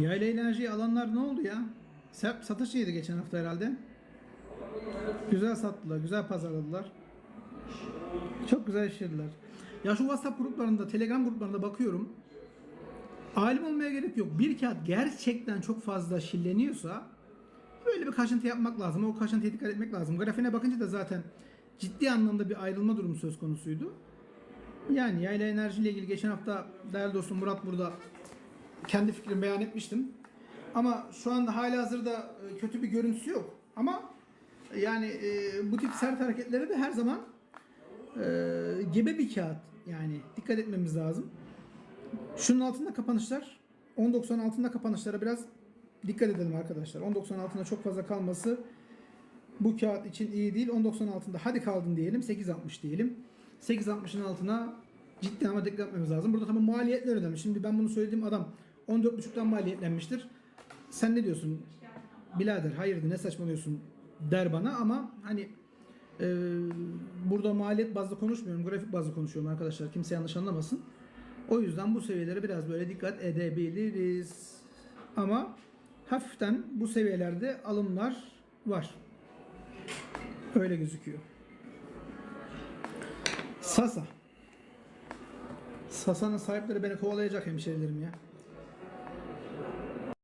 Yayla enerjiyi alanlar ne oldu ya? Sert satış yedi geçen hafta herhalde. Güzel sattılar, güzel pazarladılar. Çok güzel işlediler. Ya şu WhatsApp gruplarında, Telegram gruplarında bakıyorum. Alim olmaya gerek yok. Bir kağıt gerçekten çok fazla şilleniyorsa böyle bir kaşıntı yapmak lazım. O kaşıntıya dikkat etmek lazım. Grafiğine bakınca da zaten ciddi anlamda bir ayrılma durumu söz konusuydu. Yani yayla enerji ile ilgili geçen hafta değerli dostum Murat burada kendi fikrimi beyan etmiştim. Ama şu anda hala hazırda e, kötü bir görüntüsü yok. Ama yani e, bu tip sert hareketleri de her zaman e, gebe bir kağıt. Yani dikkat etmemiz lazım. Şunun altında kapanışlar 10.90 altında kapanışlara biraz dikkat edelim arkadaşlar. 10.90 altında çok fazla kalması bu kağıt için iyi değil. 10.90 altında hadi kaldın diyelim. 8.60 diyelim. 8.60'ın altına ciddi ama dikkat etmemiz lazım. Burada tabii maliyetler ödemiş. Şimdi ben bunu söylediğim adam 14.5'tan maliyetlenmiştir. Sen ne diyorsun? Birader hayırdır ne saçmalıyorsun der bana ama hani e, burada maliyet bazlı konuşmuyorum. Grafik bazlı konuşuyorum arkadaşlar. Kimse yanlış anlamasın. O yüzden bu seviyelere biraz böyle dikkat edebiliriz. Ama hafiften bu seviyelerde alımlar var. Öyle gözüküyor. Sasa. Sasa'nın sahipleri beni kovalayacak hemşerilerim ya.